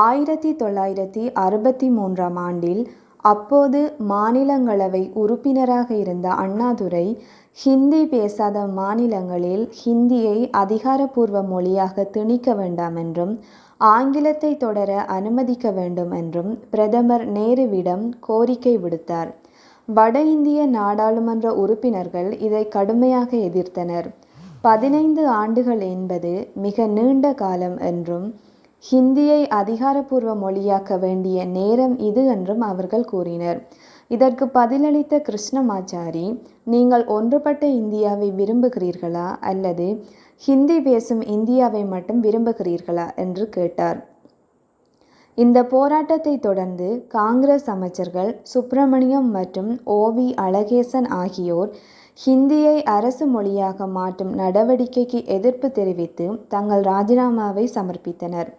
ஆயிரத்தி தொள்ளாயிரத்தி அறுபத்தி மூன்றாம் ஆண்டில் அப்போது மாநிலங்களவை உறுப்பினராக இருந்த அண்ணாதுரை ஹிந்தி பேசாத மாநிலங்களில் ஹிந்தியை அதிகாரப்பூர்வ மொழியாக திணிக்க வேண்டாம் என்றும் ஆங்கிலத்தை தொடர அனுமதிக்க வேண்டும் என்றும் பிரதமர் நேருவிடம் கோரிக்கை விடுத்தார். வட இந்திய நாடாளுமன்ற உறுப்பினர்கள் இதை கடுமையாக எதிர்த்தனர். பதினைந்து ஆண்டுகள் என்பது மிக நீண்ட காலம் என்றும் ஹிந்தியை அதிகாரப்பூர்வ மொழியாக்க வேண்டிய நேரம் இது என்றும் அவர்கள் கூறினர். இதற்கு பதிலளித்த கிருஷ்ணமாச்சாரி நீங்கள் ஒன்றுபட்ட இந்தியாவை விரும்புகிறீர்களா அல்லது ஹிந்தி பேசும் இந்தியாவை மட்டும் விரும்புகிறீர்களா என்று கேட்டார். இந்த போராட்டத்தை தொடர்ந்து காங்கிரஸ் அமைச்சர்கள் சுப்பிரமணியம் மற்றும் ஓ. வி. அழகேசன் ஆகியோர் ஹிந்தியை அரசு மொழியாக மாற்றும் நடவடிக்கைக்கு எதிர்ப்பு தெரிவித்து தங்கள் ராஜினாமாவை சமர்ப்பித்தனர்.